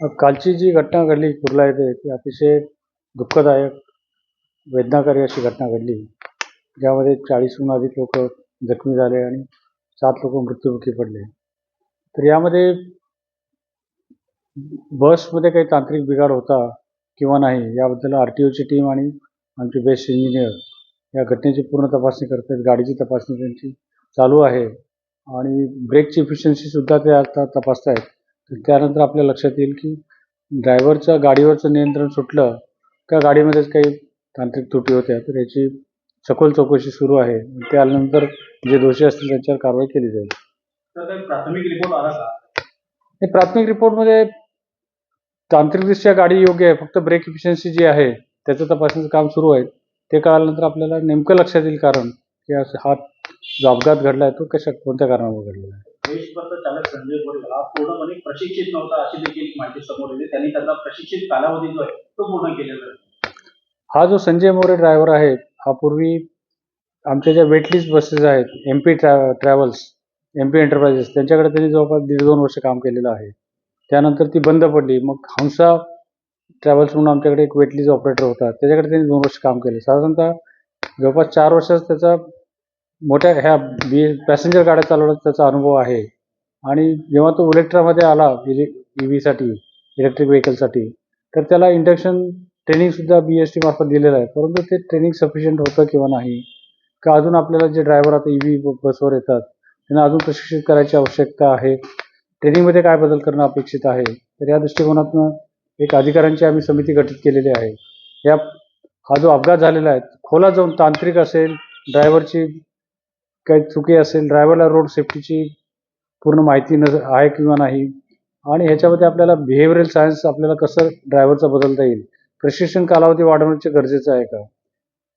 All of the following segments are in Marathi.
कालची जी घटना घडली कुर्ला येथे ती अतिशय दुःखदायक वेदनाकारी अशी घटना घडली. ज्यामध्ये चाळीसहून अधिक लोक जखमी झाले आणि सात लोक मृत्युमुखी पडले. तर यामध्ये बसमध्ये काही तांत्रिक बिघाड होता किंवा नाही याबद्दल आर टी ओची टीम आणि आमचे बेस्ट इंजिनियर या घटनेची पूर्ण तपासणी करत आहेत. गाडीची तपासणी त्यांची चालू आहे. आणि ब्रेकची इफिशियन्सीसुद्धा ते आता तपासत आहेत त्यानंतर आपल्या लक्षात येईल की ड्रायव्हरचं गाडीवरचं नियंत्रण सुटलं का गाडीमध्येच काही तांत्रिक त्रुटी होत्या. तर याची सखोल चौकशी सुरू आहे. त्यानंतर जे दोषी असतील त्यांच्यावर कारवाई केली जाईल. प्राथमिक रिपोर्ट आला का? हे प्राथमिक रिपोर्टमध्ये तांत्रिकदृष्ट्या गाडी योग्य आहे. फक्त ब्रेक इफिशियन्सी जी आहे त्याचं तपासणीचं काम सुरू आहे. ते कळाल्यानंतर आपल्याला नेमकं लक्षात येईल कारण की असं हा जो अपघात घडला आहे तो कशा कोणत्या कारणामुळे घडलेला आहे? देशभरचा चालक संजय गोरे हा पूर्णपणे प्रशिक्षित नव्हता अशी देखील माहिती समोर येते त्यांनी त्यांना प्रशिक्षित कालावधी जो आहे तो पूर्ण केलेला आहे. हा जो संजय मोरे ड्रायव्हर आहे हा पूर्वी आमच्या ज्या वेटलिस्ट बसेस आहेत एम पी ट्रॅ ट्रॅव्हल्स एम पी एंटरप्राइजेस त्यांच्याकडे त्यांनी जवळपास दीड दोन वर्ष काम केलेलं आहे. त्यानंतर ती बंद पडली. मग हंसा ट्रॅव्हल्स म्हणून आमच्याकडे एक वेटलीज ऑपरेटर होता. त्याच्याकडे त्यांनी दोन वर्ष काम केलं. साधारणतः जवळपास चार वर्षात त्याचा मोठ्या ह्या बी पॅसेंजर गाड्या चालवण्याचा त्याचा अनुभव आहे. आणि जेव्हा तो इलेक्ट्रामध्ये आला इले ई व्हीसाठी इलेक्ट्रिक व्हेकलसाठी तर त्याला इंडक्शन ट्रेनिंगसुद्धा बी एस टी मार्फत दिलेलं आहे. परंतु ते ट्रेनिंग सफिशियंट होतं किंवा नाही का अजून आपल्याला जे ड्रायव्हर आता ई व्ही बसवर येतात त्यांना अजून प्रशिक्षित करायची आवश्यकता आहे? ट्रेनिंगमध्ये काय बदल करणं अपेक्षित आहे? तर या दृष्टिकोनातून एक अधिकाऱ्यांची आम्ही समिती गठीत केलेली आहे. या हा जो अपघात झालेला आहे खोला जाऊन तांत्रिक असेल ड्रायव्हरची काही चुकी असेल ड्रायव्हरला रोड सेफ्टीची पूर्ण माहिती नस आहे किंवा नाही? आणि ह्याच्यामध्ये आपल्याला बिहेवियरल सायन्स आपल्याला कसं ड्रायव्हरचा बदलता येईल? प्रशिक्षण कालावधी वाढवण्याचे गरजेचं आहे का?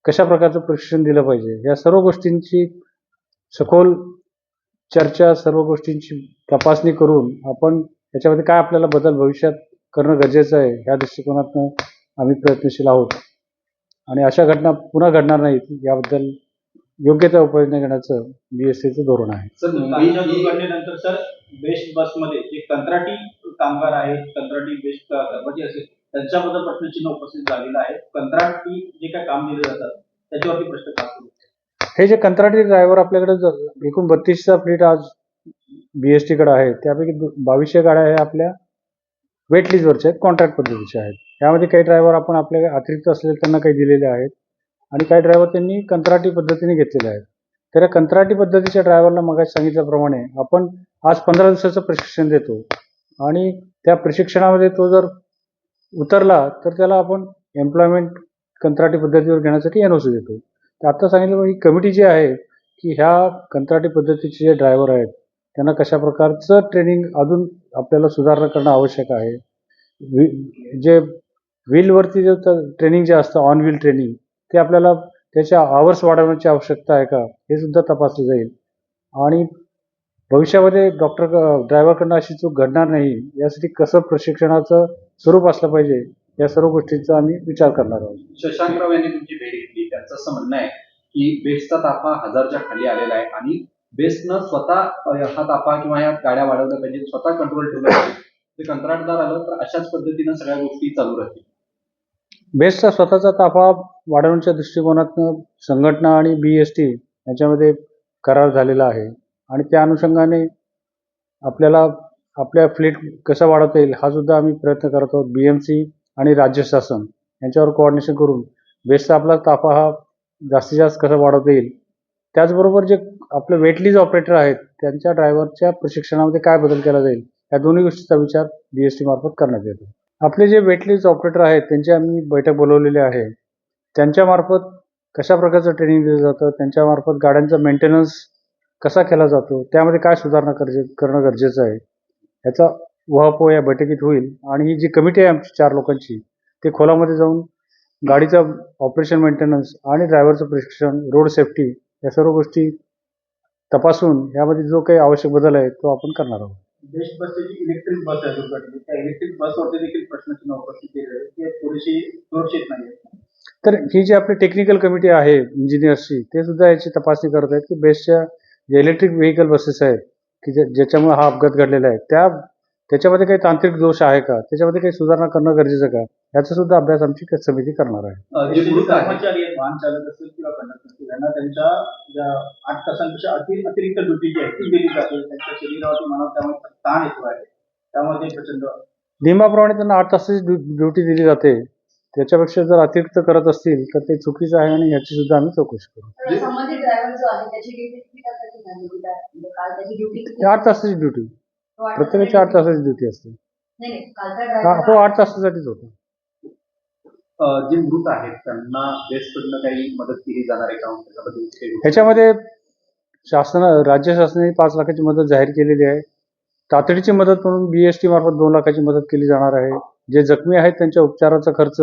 कशा प्रकारचं प्रशिक्षण दिलं पाहिजे? या सर्व गोष्टींची सखोल चर्चा सर्व गोष्टींची तपासणी करून आपण याच्यामध्ये काय आपल्याला बदल भविष्यात करणं गरजेचं आहे ह्या दृष्टिकोनातनं आम्ही प्रयत्नशील आहोत. आणि अशा घटना पुन्हा घडणार नाहीत याबद्दल योग्य त्या उपाययोजना घेण्याचं बी एस सीचं धोरण आहे. सर मुंबईच्या दुर्घटनेनंतर सर बेस्ट बसमध्ये जे कंत्राटी कामगार आहेत कंत्राटी बेस्ट कर्मचारी असेल त्यांच्याबद्दल प्रश्नचिन्ह उपस्थित झालेलं आहे. कंत्राटी जे काय काम दिले जातात त्याच्यावरती प्रश्न का हे जे कंत्राटी ड्रायव्हर आपल्याकडे एकूण बत्तीसचा फ्लीट आज बी एस टीकडे आहे त्यापैकी बावीसशे गाड्या हे आपल्या वेट लिस्टवरच्या आहेत कॉन्ट्रॅक्ट पद्धतीच्या आहेत. यामध्ये काही ड्रायव्हर आपण आपल्या अतिरिक्त असलेले त्यांना काही दिलेले आहेत. आणि काही ड्रायव्हर त्यांनी कंत्राटी पद्धतीने घेतलेले आहेत. तर या कंत्राटी पद्धतीच्या ड्रायव्हरला मग सांगितल्याप्रमाणे आपण आज पंधरा दिवसाचं प्रशिक्षण देतो. आणि त्या प्रशिक्षणामध्ये तो जर उतरला तर त्याला आपण एम्प्लॉयमेंट कंत्राटी पद्धतीवर घेण्यासाठी एन ओ सी देतो. तर आत्ता सांगितलं ही कमिटी जी आहे की ह्या कंत्राटी पद्धतीचे जे ड्रायव्हर आहेत त्यांना कशा प्रकारचं ट्रेनिंग अजून आपल्याला सुधारणा करणं आवश्यक आहे? वि जे व्हीलवरती जे ट्रेनिंग जे असतं ऑन व्हील ट्रेनिंग ते आपल्याला त्याच्या आवर्स वाढवण्याची आवश्यकता आहे का? हे सुद्धा तपासलं जाईल. आणि भविष्यामध्ये डॉक्टर ड्रायव्हरकडनं अशी चूक घडणार नाही यासाठी कसं प्रशिक्षणाचं स्वरूप असलं पाहिजे या सर्व गोष्टींचा आम्ही विचार करणार आहोत. शशांकराव यांनी तुमची भेट घेतली. त्यांचं असं म्हणणं आहे की बेस्टचा ताफा हजारच्या खाली आलेला आहे आणि बेस्टनं स्वतः हा ताफा किंवा ह्या गाड्या वाढवल्या पाहिजे स्वतः कंट्रोल ठेवलं पाहिजे. ते कंत्राटदार आलं तर अशाच पद्धतीनं सगळ्या गोष्टी चालू राहतील. बेस्टचा स्वतःचा ताफा वाढवण्याच्या दृष्टिकोनातनं संघटना आणि बी एस टी याच्यामध्ये करार झालेला आहे. आणि त्या अनुषंगाने आपल्याला आपल्या फ्लीट कसा वाढवता येईल हा सुद्धा आम्ही प्रयत्न करत आहोत. बी एम सी आणि राज्य शासन यांच्यावर कोऑर्डिनेशन करून बेस्टचा आपला ताफा हा जास्तीत जास्त कसा वाढवता येईल त्याचबरोबर जे आपले वेटलीज ऑपरेटर आहेत त्यांच्या ड्रायव्हरच्या प्रशिक्षणामध्ये काय बदल केला जाईल या दोन्ही गोष्टीचा विचार बी एस टी मार्फत करण्यात येतो. आपले जे वेटलीज ऑपरेटर आहेत त्यांची आम्ही बैठक बोलवलेली आहे. त्यांच्यामार्फत कशा प्रकारचं ट्रेनिंग दिलं जातं? त्यांच्यामार्फत गाड्यांचा मेंटेनन्स कसा केला जातो? त्यामध्ये काय सुधारणा गरजे करणं गरजेचं आहे? याचा वहापोह या बैठकीत होईल. आणि ही जी कमिटी आहे आमची चार लोकांची ते खोलामध्ये जाऊन गाडीचं ऑपरेशन मेंटेनन्स आणि ड्रायव्हरचं प्रशिक्षण रोड सेफ्टी या सर्व गोष्टी तपासून यामध्ये जो काही आवश्यक बदल आहे तो आपण करणार आहोत. बेस्ट बसची जी इलेक्ट्रिक बस आहे त्या इलेक्ट्रिक बसवरती देखील प्रश्नचिन्ह उपस्थित केले आहे. ते थोडीशी सुरक्षित नाही तर ही जी आपली टेक्निकल कमिटी आहे इंजिनियर्सची ते सुद्धा याची तपासणी करत आहेत की बेस्टच्या जे इलेक्ट्रिक व्हेकल बसेस आहेत की ज्या ज्याच्यामुळे हा अपघात घडलेला आहे त्या त्याच्यामध्ये काही तांत्रिक दोष आहे का? त्याच्यामध्ये काही सुधारणा करणं गरजेचं का? याचा सुद्धा अभ्यास आमची समिती करणार आहे. अं, जे जे मृत आहे कर्मचारी आहेत वाहन चालक असतील किंवा कंडक्टर असतील यांना त्यांच्या ज्या आठ तासांपेक्षा अति अतिरिक्त ड्युटी जी आहे ती दिली जाते. त्यांच्या शरीरावरती म्हणा त्यामुळे ताण येतो आहे. त्यामध्ये प्रचंड नियमाप्रमाणे त्यांना आठ तासाची ड्यु ड्युटी दिली जाते. त्याच्यापेक्षा जर अतिरिक्त करत असतील तर ते चुकीचं आहे आणि याची सुद्धा आम्ही चौकशी करू. तर संबंधित ड्रायव्हर जो आहे त्याची ड्युटी किती तासाची झाली होती काय? म्हणजे काल त्याची ड्युटी किती? आठ तासाची ड्युटी तो आठ प्रत्येकाची आठ तासाची ड्युटी असते. नाही नाही. कालचा हा ड्रायव्हर हो आठ तासासाठीच होता. अं, जे मृत आहेत त्यांना बेस्टकडनं काही मदत केली जाणार आहे का? त्याच्याबद्दल काही गोष्टी? ह्याच्यामध्ये शासन राज्य शासनाने पाच लाखाची मदत जाहीर केलेली आहे. तातडीची मदत म्हणून बी एस टी मार्फत दोन लाखाची मदत केली जाणार आहे. जे जखमी आहेत त्यांच्या उपचाराचा खर्च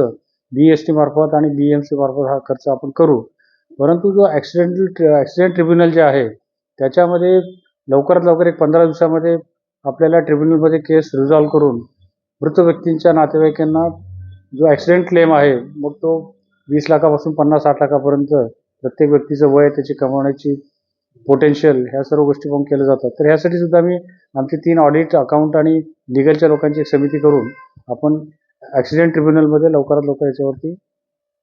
बी एस टी मार्फत आणि बी एम सी मार्फत हा खर्च आपण करू. परंतु जो ॲक्सिडेंटल ॲक्सिडेंट ट्रिब्युनल जे आहे त्याच्यामध्ये लवकरात लवकर एक पंधरा दिवसामध्ये आपल्याला ट्रिब्युनलमध्ये केस रिझॉल्व्ह करून मृत व्यक्तींच्या नातेवाईकांना जो ॲक्सिडेंट क्लेम आहे मग तो वीस लाखापासून पन्नास साठ लाखापर्यंत प्रत्येक व्यक्तीचं वय त्याची कमावण्याची पोटेन्शियल ह्या सर्व गोष्टी पण केल्या जातात. तर ह्यासाठी सुद्धा मी आमचे तीन ऑडिट अकाउंट आणि लिगलच्या लोकांची एक समिती करून आपण ॲक्सिडेंट ट्रिब्युनलमध्ये लवकरात लवकर याच्यावरती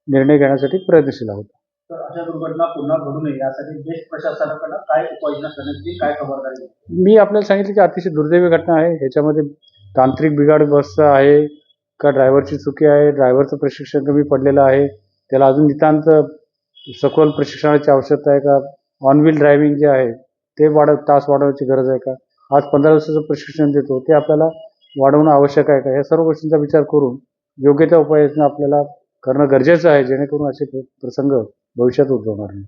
निर्णय घेण्यासाठी प्रयत्नशील आहोत तर अशा दुर्घटना पुन्हा घडू नये यासाठी बेस्ट प्रशासनाकडनं काय उपाययोजना करण्याची काय खबरदारी घ्यावी? मी आपल्याला सांगितलं की अतिशय दुर्दैवी घटना आहे ह्याच्यामध्ये तांत्रिक बिघाड बसचा आहे का ड्रायव्हरची चुकी आहे ड्रायव्हरचं प्रशिक्षण कमी पडलेलं आहे त्याला अजून नितांत सखोल प्रशिक्षणाची आवश्यकता आहे का ऑन व्हील ड्रायव्हिंग जे आहे ते वाढ तास वाढवण्याची गरज आहे का आज पंधरा दिवसाचं प्रशिक्षण देतो ते आपल्याला वाढवणं आवश्यक आहे का? या सर्व गोष्टींचा विचार करून योग्य त्या उपाययोजना आपल्याला करणं गरजेचं आहे जेणेकरून असे प्रसंग भविष्यात उद्भवणार नाही